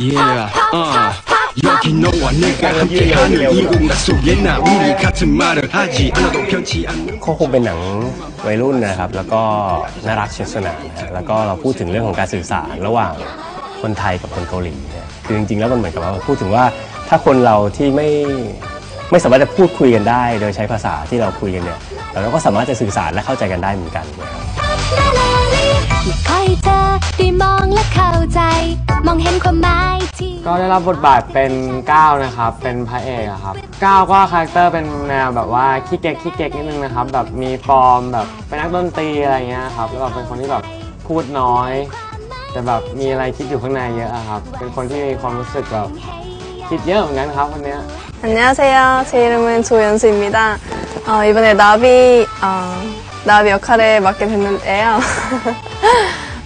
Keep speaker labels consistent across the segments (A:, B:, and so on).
A: Yeah, uh. 여기 너와 내가 함께하는 이 공간 속에 나 우리 같은 말을 하지 않아도 변치 않는
B: ก็คงเป็นหนังวัยรุ่นนะครับ แล้วก็น่ารักเชียร์สนานนะฮะแล้วก็เราพูดถึงเรื่องของการสื่อสารระหว่างคนไทยกับคนเกาหลีเนี่ยคือจริงๆแล้วมันเหมือนกับว่าพูดถึงว่าถ้าคนเราที่ไม่ไม่สามารถจะพูดคุยกันได้ โดยใช้ภาษาที่เราคุยกันเนี่ยเราก็สามารถจะสื่อสารและเข้าใจกันได้เหมือนกันนะครับ
C: ที่คอยเธอได้มองและเข้าใจ มองเห็นความหมายที่
D: ก็ได้รับบทบาทเป็นก้าวนะครับ เป็นพระเอกอะครับก้าวก็คาแรคเตอร์เป็นแนวแบบว่าขี้เก๊กขี้เก๊กนิดนึงนะครับ แบบมีฟอร์มแบบเป็นนักดนตรีอะไรเงี้ยครับ แล้วแบบเป็นคนที่แบบพูดน้อย แต่แบบมีอะไรคิดอยู่ข้างในเยอะอะครับ เป็นคนที่มีความรู้สึกแบบคิดเยอะเหมือนกันครับคนเนี้ย
E: 안녕하세요. 제 이름은 조연수입니다. 어, 이번에 나비, 어, 나비 역할을 맡게 됐는데요.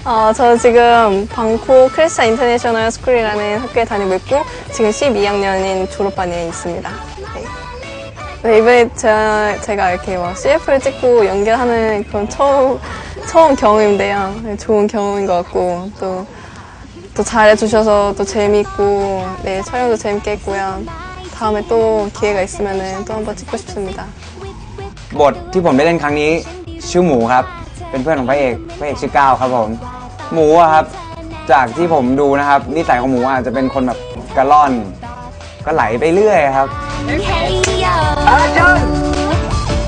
E: 어, 저 지금 방콕 크리스타 인터내셔널 스쿨이라는 학교에 다니고 있고, 지금 12학년인 졸업반에 있습니다. 네. 네, 이번에 제가, 제가 이렇게 막 CF를 찍고 연기하는 그런 처음, 처음 경험인데요. 네, 좋은 경험인 것 같고, 또, 또 잘해주셔서 또 재밌고, 네, 촬영도 재밌게 했고요. 다음에 또 기회가 있으면 또 한번 찍고 싶습니다.
F: บทที่ผมได้เล่นครั้งนี้ชื่อหมูครับ เป็นเพื่อนของพระเอกพระเอกชื่อก้าวครับผม หมูอะครับ จากที่ผมดูนะครับนิสัยของหมูอาจจะเป็นคนแบบกระล่อน ก็ไหลไปเรื่อยครับ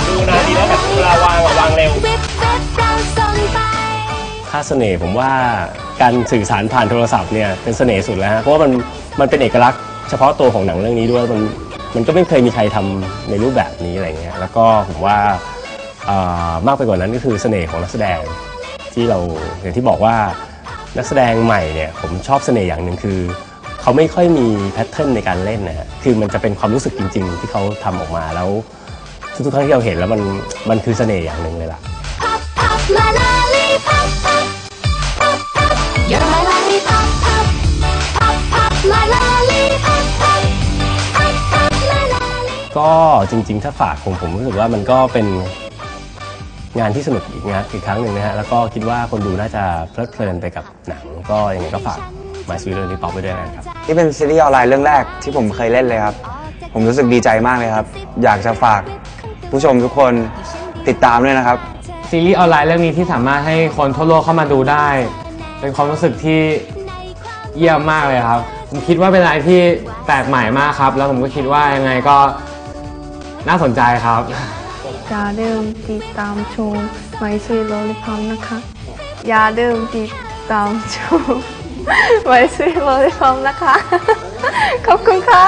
B: ดูนะดีแล้วแบบเวลาวางวางเร็ว
C: วิบวิบเราส่งไป
B: ค่าเสน่ห์ผมว่าการสื่อสารผ่านโทรศัพท์เนี่ยเป็นเสน่ห์สุดแล้วฮะเพราะว่ามันมันเป็นเอกลักษณ์เฉพาะตัวของหนังเรื่องนี้ด้วยมันมันก็ไม่เคยมีใครทำในรูปแบบนี้อะไรเงี้ยแล้วก็ผมว่าเอ่อมากไปกว่านั้นก็คือเสน่ห์ของนักแสดง ที่เราอย่างที่บอกว่านักแสดงใหม่เนี่ยผมชอบเสน่ห์อย่างหนึ่งคือ เขาไม่ค่อยมีแพทเทิร์นในการเล่นนะฮะคือมันจะเป็นความรู้สึกจริง ๆ ที่เขาทำออกมาแล้ว ทุกๆครั้งที่เราเห็นแล้วมันมันคือเสน่ห์อย่างหนึ่งเลยล่ะ
C: Pop pop my lollipop pop pop pop You're my lollipop pop pop pop my lollipop pop pop pop my lollipop
B: ก็จริงๆ ถ้าฝากผมผมรู้สึกว่ามันก็เป็น งานที่สนุกอีกงานอีกครั้งหนึ่งนะฮะแล้วก็คิดว่าคนดูน่าจะเพลิดเพลินไปกับหนัง ก็ยังไงก็ฝาก My Sweet Lollipop ไปด้วยนะครับ
F: นี่เป็นซีรีส์ออนไลน์เรื่องแรกที่ผมเคยเล่นเลยครับ ผมรู้สึกดีใจมากเลยครับ อยากจะฝากผู้ชมทุกคนติดตามด้วยนะครับ
D: ซีรีส์ออนไลน์เรื่องนี้ที่สามารถให้คนทั่วโลกเข้ามาดูได้ เป็นความรู้สึกที่เยี่ยมมากเลยครับ ผมคิดว่าเป็นอะไรที่แปลกใหม่มากครับ แล้วผมก็คิดว่ายังไงก็น่าสนใจครับ
E: อย่าลืมติดตามชมไม่ใช่โลลิพัมนะคะ อย่าลืมติดตามชมไม่ใช่โลลิพัมนะคะ ขอบคุณค่ะ